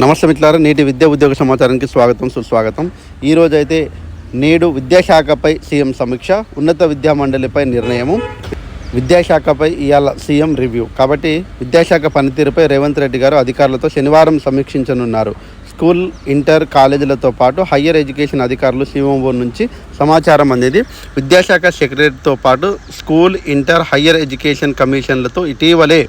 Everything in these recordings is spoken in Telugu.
నమస్తే మిత్రులారా నేటి విద్యా ఉద్యోగ సమాచారానికి స్వాగతం సుస్వాగతం. ఈరోజు అయితే నేడు విద్యాశాఖపై సీఎం సమీక్ష ఉన్నత విద్యా మండలిపై నిర్ణయము. విద్యాశాఖపై ఇవాళ సీఎం రివ్యూ. కాబట్టి విద్యాశాఖ పనితీరుపై రేవంత్ రెడ్డి గారు అధికారులతో శనివారం సమీక్షించనున్నారు. స్కూల్ ఇంటర్ కాలేజీలతో పాటు హయ్యర్ ఎడ్యుకేషన్ అధికారులు సీఎంఓ నుంచి సమాచారం అనేది విద్యాశాఖ సెక్రటరీతో పాటు స్కూల్ ఇంటర్ హయ్యర్ ఎడ్యుకేషన్ కమిషన్లతో ఇటీవలే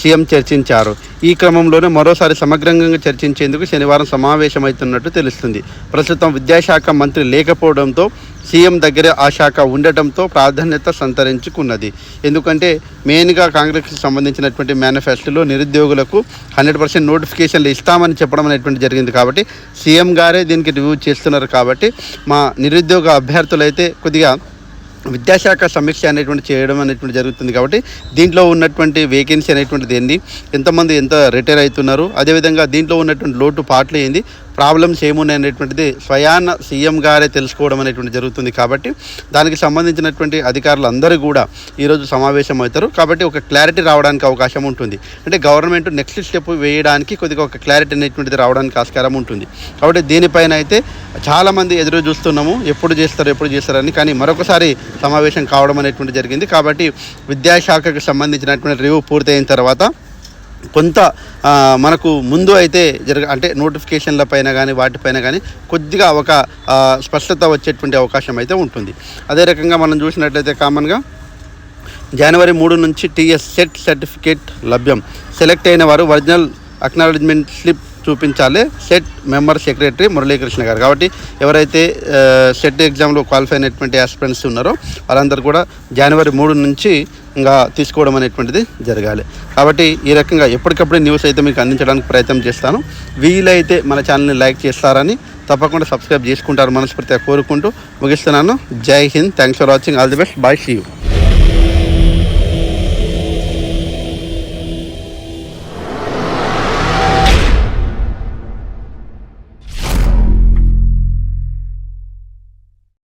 సీఎం చర్చించారు. ఈ క్రమంలోనే మరోసారి సమగ్రంగా చర్చించేందుకు శనివారం సమావేశమవుతున్నట్టు తెలుస్తుంది. ప్రస్తుతం విద్యాశాఖ మంత్రి లేకపోవడంతో సీఎం దగ్గర ఆ శాఖ ఉండటంతో ప్రాధాన్యత సంతరించుకున్నది. ఎందుకంటే మెయిన్గా కాంగ్రెస్కి సంబంధించినటువంటి మేనిఫెస్టోలో నిరుద్యోగులకు హండ్రెడ్ పర్సెంట్ నోటిఫికేషన్లు ఇస్తామని చెప్పడం అనేటువంటి జరిగింది కాబట్టి సీఎం గారే దీనికి రివ్యూ చేస్తున్నారు కాబట్టి మా నిరుద్యోగ అభ్యర్థులైతే కొద్దిగా విద్యాశాఖ సమీక్ష అనేటువంటి చేయడం అనేటువంటి జరుగుతుంది కాబట్టి దీంట్లో ఉన్నటువంటి వేకెన్సీ అనేటువంటిది ఏంది? ఎంతమంది ఎంత రిటైర్ అవుతున్నారు? అదేవిధంగా దీంట్లో ఉన్నటువంటి లోటు పాటలు ఏంది? ప్రాబ్లమ్స్ ఏమున్నాయి అనేటువంటిది స్వయాన సీఎం గారే తెలుసుకోవడం అనేటువంటి జరుగుతుంది కాబట్టి దానికి సంబంధించినటువంటి అధికారులు అందరూ కూడా ఈరోజు సమావేశం అవుతారు కాబట్టి ఒక క్లారిటీ రావడానికి అవకాశం ఉంటుంది. అంటే గవర్నమెంట్ నెక్స్ట్ స్టెప్ వేయడానికి కొద్దిగా ఒక క్లారిటీ అనేటువంటిది రావడానికి ఆస్కారం ఉంటుంది. కాబట్టి దీనిపైన అయితే చాలామంది ఎదురు చూస్తున్నాము. ఎప్పుడు చేస్తారు ఎప్పుడు చేస్తారని కానీ మరొకసారి సమావేశం కావడం అనేటువంటి జరిగింది. కాబట్టి విద్యాశాఖకు సంబంధించినటువంటి రివ్యూ పూర్తయిన తర్వాత కొంత మనకు ముందు అయితే జరగ అంటే నోటిఫికేషన్ల పైన కానీ వాటిపైన కానీ కొద్దిగా ఒక స్పష్టత వచ్చేటువంటి అవకాశం అయితే ఉంటుంది. అదే రకంగా మనం చూసినట్లయితే కామన్గా జనవరి మూడు నుంచి టీఎస్ సెట్ సర్టిఫికేట్ లభ్యం. సెలెక్ట్ అయిన వారు ఒరిజినల్ అక్నాలజ్మెంట్ స్లిప్ చూపించాలి. సెట్ మెంబర్ సెక్రటరీ మురళీకృష్ణ గారు. కాబట్టి ఎవరైతే సెట్ ఎగ్జామ్లో క్వాలిఫై అయినటువంటి ఆస్పిరెంట్స్ ఉన్నారో వాళ్ళందరూ కూడా జనవరి మూడు నుంచి ఇంకా తీసుకోవడం అనేటువంటిది జరగాలి. కాబట్టి ఈ రకంగా ఎప్పటికప్పుడు న్యూస్ అయితే మీకు అందించడానికి ప్రయత్నం చేస్తాను. వీలైతే మన ఛానల్ని లైక్ చేస్తారని తప్పకుండా సబ్స్క్రైబ్ చేసుకుంటారు మనస్ఫూర్తిగా కోరుకుంటూ ముగిస్తున్నాను. Jai Hind. Thanks for watching all the best bye see you